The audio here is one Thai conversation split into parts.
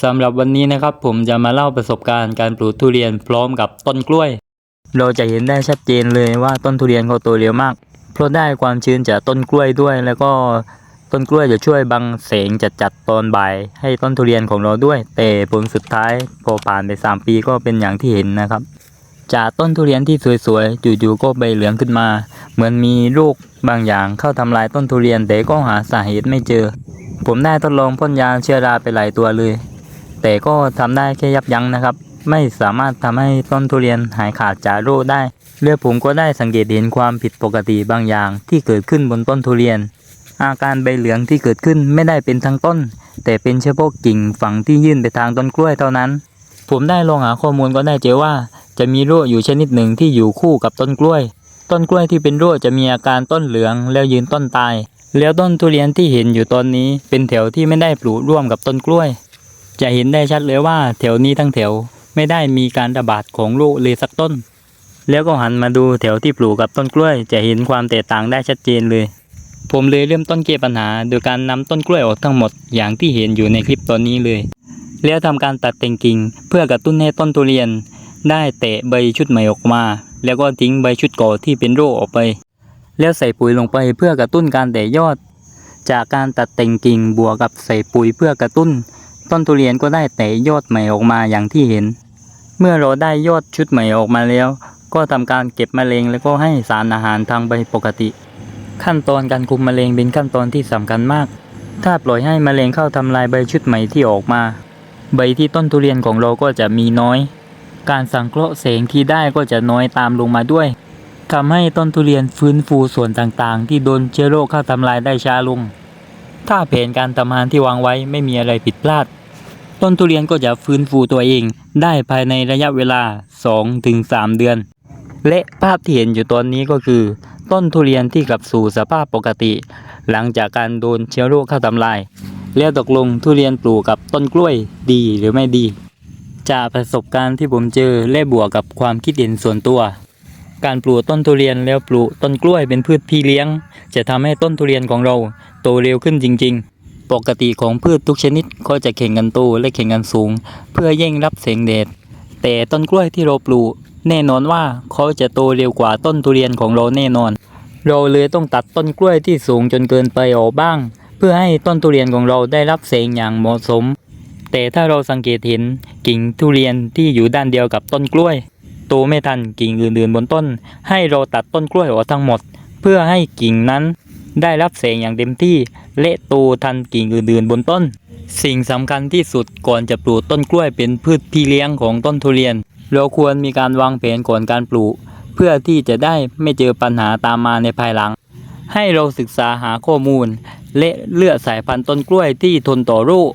สำหรับวันนี้นะครับผมจะมาเล่าประสบการณ์การปลูกทุเรียนพร้อมกับต้นกล้วย เราจะเห็นได้ชัดเจนเลยว่าต้นทุเรียนเขาโตเร็วมาก เพราะได้ความชื้นจากต้นกล้วยด้วย แล้วก็ต้นกล้วยจะช่วยบังแสงจัดๆตอนบ่าย ให้ต้นทุเรียนของเราด้วย แต่ผลสุดท้ายพอผ่านไปสามปีก็เป็นอย่างที่เห็นนะครับ จากต้นทุเรียนที่สวยๆอยู่ๆก็ใบเหลืองขึ้นมา เหมือนมีโรคบางอย่างเข้าทำลายต้นทุเรียนแต่ก็หาสาเหตุไม่เจอ ผมได้ทดลองพ่นยาเชื้อราไปหลายตัวเลย แต่ก็ทำได้แค่ยับยั้งนะครับ ไม่สามารถทำให้ต้นทุเรียนหายขาดจากโรคได้เรือผมก็ได้สังเกตเห็นความผิดปกติบางอย่างที่เกิดขึ้นบนต้นทุเรียน อาการใบเหลืองที่เกิดขึ้นไม่ได้เป็นทั้งต้น แต่เป็นเฉพาะกิ่งฝั่งที่ยื่นไปทางต้นกล้วยเท่านั้น ผมได้ลองหาข้อมูลก็ได้เจอว่า จะมีโรคอยู่ชนิดหนึ่งที่อยู่คู่กับต้นกล้วย ต้นกล้วยที่เป็นโรคจะมีอาการต้นเหลืองแล้วยืนต้นตาย แล้วต้นทุเรียนที่เห็นอยู่ตอนนี้เป็นแถวที่ไม่ได้ปลูกร่วมกับต้นกล้วย จะเห็นได้ชัดเลยว่าแถวนี้ทั้งแถวไม่ได้มีการระบาดของโรคเลยสักต้น แล้วก็หันมาดูแถวที่ปลูกกับต้นกล้วย จะเห็นความแตกต่างได้ชัดเจนเลย ผมเลยเริ่มต้นแก้ปัญหา โดยการนำต้นกล้วยออกทั้งหมดอย่างที่เห็นอยู่ในคลิปตอนนี้เลย แล้วทำการตัดแต่งกิ่งเพื่อกระตุ้นให้ต้นทุเรียน ได้เตะใบชุดใหม่ออกมา แล้วก็ทิ้งใบชุดเก่าที่เป็นโรคออกไป แล้วใส่ปุ๋ยลงไปเพื่อกระตุ้นการแตกยอด จากการตัดแต่งกิ่งบวกกับใส่ปุ๋ยเพื่อกระตุ้น ต้นทุเรียนก็ได้แตกยอดใหม่ออกมาอย่างที่เห็น เมื่อเราได้ยอดชุดใหม่ออกมาแล้ว ก็ทำการเก็บมะเร็งแล้วก็ให้สารอาหารทางใบปกติ ขั้นตอนการคุมมะเร็งเป็นขั้นตอนที่สำคัญมาก ถ้าปล่อยให้มะเร็งเข้าทำลายใบชุดใหม่ที่ออกมา ใบที่ต้นทุเรียนของเราก็จะมีน้อย การสังเคราะห์แสงที่ได้ก็จะน้อยตามลงมาด้วยทำให้ต้นทุเรียนฟื้นฟูส่วนต่างๆ ที่โดนเชื้อโรคเข้าทำลายได้ช้าลง ถ้าแผนการทำงานที่วางไว้ไม่มีอะไรผิดพลาด ต้นทุเรียนก็จะฟื้นฟูตัวเอง ได้ภายในระยะเวลา 2-3 เดือน และภาพที่เห็นอยู่ตอนนี้ก็คือ ต้นทุเรียนที่กลับสู่สภาพปกติ หลังจากการโดนเชื้อโรคเข้าทำลาย แล้วตกลงทุเรียนปลูกกับต้นกล้วยดีหรือไม่ดี จากประสบการณ์ที่ผมเจอและบวกกับความคิดเห็นส่วนตัวการปลูกต้นทุเรียนแล้วปลูกต้นกล้วยเป็นพืชพี่เลี้ยง จะทำให้ต้นทุเรียนของเราโตเร็วขึ้นจริงๆ ปกติของพืชทุกชนิดก็จะแข่งกันโตและแข่งกันสูง เพื่อแย่งรับแสงแดด แต่ต้นกล้วยที่เราปลูก แน่นอนว่าเขาจะโตเร็วกว่าต้นทุเรียนของเราแน่นอน เราเลยต้องตัดต้นกล้วยที่สูงจนเกินไปออกบ้าง เพื่อให้ต้นทุเรียนของเราได้รับแสงอย่างเหมาะสม แต่ถ้าเราสังเกตเห็นกิ่งทุเรียนที่อยู่ด้านเดียวกับต้นกล้วยโตไม่ทันกิ่งอื่นๆบนต้น ให้เราตัดต้นกล้วยออกทั้งหมด เพื่อให้กิ่งนั้น ได้รับแสงอย่างเต็มที่ และโตทันกิ่งอื่นๆบนต้น สิ่งสำคัญที่สุดก่อนจะปลูกต้นกล้วยเป็นพืชพี่เลี้ยงของต้นทุเรียน เราควรมีการวางแผนก่อนการปลูก เพื่อที่จะได้ไม่เจอปัญหาตามมาในภายหลัง ให้เราศึกษาหาข้อมูล และเลือกสายพันธุ์ต้นกล้วยที่ทนต่อโรค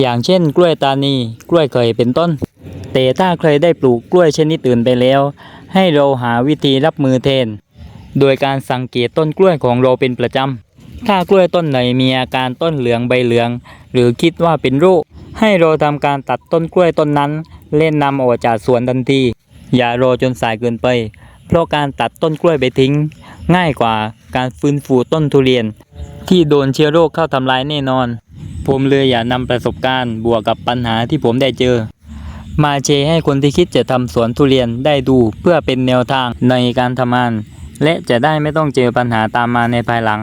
อย่างเช่น กล้วยตานี กล้วยเคยเป็นต้น แต่ถ้าใครได้ปลูกกล้วยชนิดอื่นไปแล้ว ให้เราหาวิธีรับมือแทน โดยการสังเกตต้นกล้วยของเราเป็นประจำ ถ้ากล้วยต้นไหนมีอาการต้นเหลืองใบเหลือง หรือคิดว่าเป็นโรค ให้เราทำการตัดต้นกล้วยต้นนั้น เล่นนำออกจากสวนทันที อย่ารอจนสายเกินไป เพราะการตัดต้นกล้วยไปทิ้ง ง่ายกว่าการฟื้นฟูต้นทุเรียน ที่โดนเชื้อโรคเข้าทำลายแน่นอน ผมเลยอยากนำประสบการณ์บวกกับปัญหาที่ผมได้เจอมาแชร์ให้คนที่คิดจะทำสวนทุเรียนได้ดูเพื่อเป็นแนวทางในการทำงาน และจะได้ไม่ต้องเจอปัญหาตามมาในภายหลัง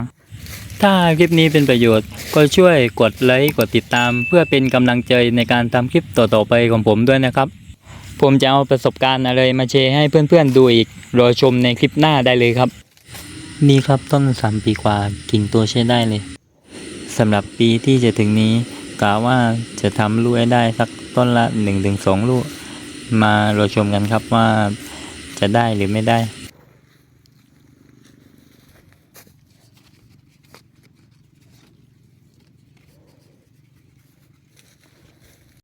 ถ้าคลิปนี้เป็นประโยชน์ ก็ช่วยกดไลค์กดติดตาม เพื่อเป็นกำลังใจในการทำคลิปต่อๆไปของผมด้วยนะครับ ผมจะเอาประสบการณ์อะไรมาแชร์ให้เพื่อนๆดูอีก รอชมในคลิปหน้าได้เลยครับ นี่ครับต้นสามปีกว่ากิ่งตัวใช้ได้เลยสำหรับปีที่จะถึงนี้กะว่าจะทำลูกให้ได้สักต้นละ 1-2 ลูก มารอชมกันครับว่าจะได้หรือไม่ได้